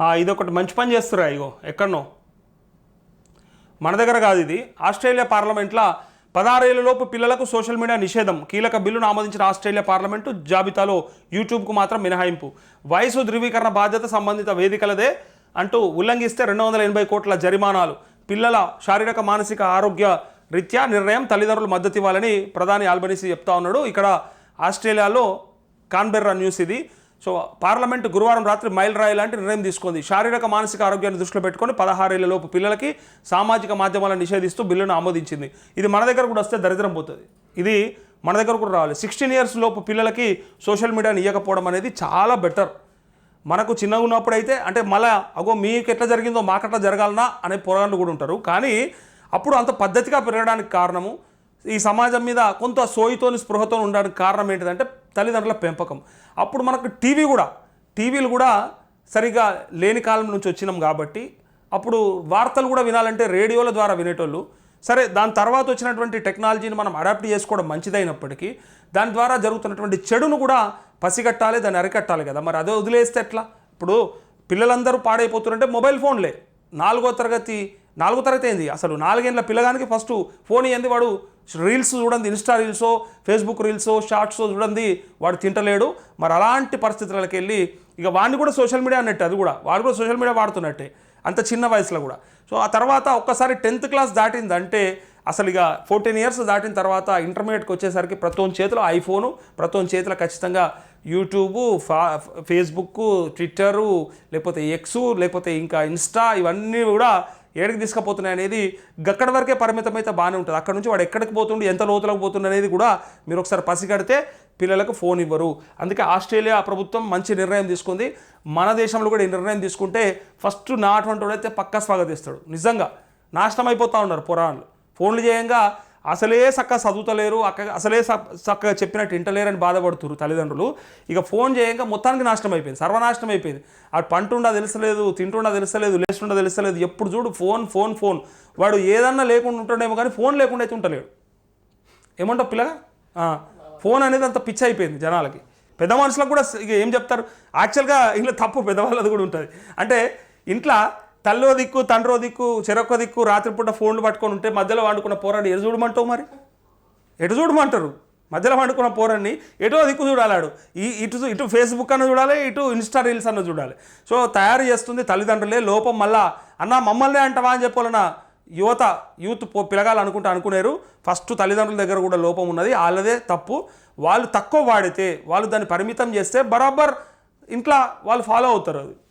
ఇదొకటి మంచి పని చేస్తురా ఇగో ఎక్కడనో. మన దగ్గర కాదు ఇది. ఆస్ట్రేలియా పార్లమెంట్లో పదహారేళ్ళలోపు పిల్లలకు సోషల్ మీడియా నిషేధం. కీలక బిల్లును ఆమోదించిన ఆస్ట్రేలియా పార్లమెంటు జాబితాలో యూట్యూబ్కు మాత్రం మినహాయింపు. వయసు ధృవీకరణ బాధ్యత సంబంధిత వేదికలదే అంటూ ఉల్లంఘిస్తే రెండు వందల ఎనభై కోట్ల జరిమానాలు. పిల్లల శారీరక మానసిక ఆరోగ్య రీత్యా నిర్ణయం తల్లిదండ్రులు మద్దతు ఇవ్వాలని ప్రధాని ఆల్బనీసీ చెప్తా ఉన్నాడు. ఇక్కడ ఆస్ట్రేలియాలో కాన్బెర్రా న్యూస్ ఇది. సో పార్లమెంట్ గురువారం రాత్రి మైల్ రాయి లాంటి నిర్ణయం తీసుకుంది. శారీరక మానసిక ఆరోగ్యాన్ని దృష్టిలో పెట్టుకొని పదహారేళ్ళలోపు పిల్లలకి సామాజిక మాధ్యమాలను నిషేధిస్తూ బిల్లును ఆమోదించింది. ఇది మన దగ్గర కూడా వస్తే దరిద్రం పోతుంది. ఇది మన దగ్గర కూడా రావాలి. సిక్స్టీన్ ఇయర్స్ లోపు పిల్లలకి సోషల్ మీడియాని ఇవ్వకపోవడం అనేది చాలా బెటర్. మనకు చిన్నగా ఉన్నప్పుడు అయితే అంటే మళ్ళా అగో మీకు ఎట్లా జరిగిందో మాకట్లా జరగాలనా అనే పోరాళ్ళు కూడా ఉంటారు. కానీ అప్పుడు అంత పద్ధతిగా పెరగడానికి కారణము ఈ సమాజం మీద కొంత సోయితోని స్పృహతో ఉండడానికి కారణం ఏంటిదంటే తల్లిదండ్రుల పెంపకం. అప్పుడు మనకు టీవీ కూడా టీవీలు కూడా సరిగా లేని కాలం నుంచి వచ్చినాం కాబట్టి అప్పుడు వార్తలు కూడా వినాలంటే రేడియోల ద్వారా వినేటోళ్ళు సరే దాని తర్వాత వచ్చినటువంటి టెక్నాలజీని మనం అడాప్ట్ చేసుకోవడం మంచిదైనప్పటికీ దాని ద్వారా జరుగుతున్నటువంటి చెడును కూడా పసిగట్టాలి దాన్ని అరికట్టాలి కదా. మరి అదే వదిలేస్తే ఎట్లా? ఇప్పుడు పిల్లలందరూ పాడైపోతున్నారంటే మొబైల్ ఫోన్లే. నాలుగో తరగతి నాలుగో తరగతి ఏంది అసలు నాలుగేళ్ళ పిల్లగానికి ఫస్ట్ ఫోన్ ఏంది వాడు. రీల్స్ చూడండి ఇన్స్టా రీల్సో ఫేస్బుక్ రీల్సో షార్ట్స్ చూడండి వాడు తింటలేడు. మరి అలాంటి పరిస్థితులకు వెళ్ళి ఇక వాడిని కూడా సోషల్ మీడియా అన్నట్టు అది కూడా. వాడు కూడా సోషల్ మీడియా వాడుతున్నట్టే. అంత చిన్న వయసులో కూడా. సో ఆ తర్వాత ఒక్కసారి టెన్త్ క్లాస్ దాటిందంటే అసలు ఇక ఫోర్టీన్ ఇయర్స్ దాటిన తర్వాత ఇంటర్మీడియట్కి వచ్చేసరికి ప్రతి చేతిలో ఐఫోను ప్రతి చేతిలో ఖచ్చితంగా యూట్యూబు ఫా ఫేస్బుక్ ట్విట్టరు లేకపోతే ఎక్స్ లేకపోతే ఇంకా ఇన్స్టా ఇవన్నీ కూడా ఏడికి తీసుకుపోతున్నాయి అనేది గక్కడి వరకే పరిమితం అయితే బాగానే ఉంటుంది. అక్కడ నుంచి వాడు ఎక్కడికి పోతుండు ఎంత లోతులకు పోతుండు అనేది కూడా మీరు ఒకసారి పసిగడితే పిల్లలకు ఫోన్ ఇవ్వరు. అందుకే ఆస్ట్రేలియా ప్రభుత్వం మంచి నిర్ణయం తీసుకుంది. మన దేశంలో కూడా ఈ నిర్ణయం తీసుకుంటే ఫస్ట్ నా అటువంటి వాడైతే పక్కా స్వాగతిస్తాడు. నిజంగా నాశనం అయిపోతూ ఉన్నారు పురాణాలు ఫోన్లు చేయంగా అసలే చక్కగా చదువుతలేరు అక్క అసలే స- చక్కగా చెప్పినట్టు వింటలేరని బాధపడుతున్నారు తల్లిదండ్రులు. ఇక ఫోన్ చేయంగా మొత్తానికి నాశనం అయిపోయింది సర్వనాశనం అయిపోయింది. అటు పంటుండా తెలుసలేదు తింటుండా తెలుసలేదు లేస్తుండా తెలుసలేదు ఎప్పుడు చూడు ఫోన్ ఫోన్ ఫోన్. వాడు ఏదన్నా లేకుండా ఉంటాడేమో కానీ ఫోన్ లేకుండా అయితే ఉంటలేడు. ఏమంటావు పిల్లగా? ఫోన్ అనేది అంత పిచ్చి అయిపోయింది జనాలకి. పెద్ద మనుషులకు కూడా ఇక ఏం చెప్తారు? యాక్చువల్గా ఇంట్లో తప్పు పెద్దవాళ్ళది కూడా ఉంటుంది. అంటే ఇంట్లో తల్లో దిక్కు తండ్రో దిక్కు చెరొక్క దిక్కు రాత్రిపూట ఫోన్లు పట్టుకొని ఉంటే మధ్యలో వండుకున్న పోరాడు ఎటు చూడమంటావు మరి? ఎటు చూడమంటారు? మధ్యలో వండుకున్న పోరాన్ని ఎటో దిక్కు చూడాలాడు? ఈ ఇటు ఇటు ఫేస్బుక్ అన్న చూడాలి ఇటు ఇన్స్టా రీల్స్ అన్న చూడాలి. సో తయారు చేస్తుంది తల్లిదండ్రులే లోపం మళ్ళా. అన్న మమ్మల్నే అంటవా అని చెప్పాలన్నా యువత యూత్ పో- పిలగాలు అనుకుంటా అనుకునేరు. ఫస్ట్ తల్లిదండ్రుల దగ్గర కూడా లోపం ఉన్నది. వాళ్ళదే తప్పు. వాళ్ళు తక్కువ వాడితే వాళ్ళు దాన్ని పరిమితం చేస్తే బరాబర్ ఇంట్లో వాళ్ళు ఫాలో అవుతారు అది.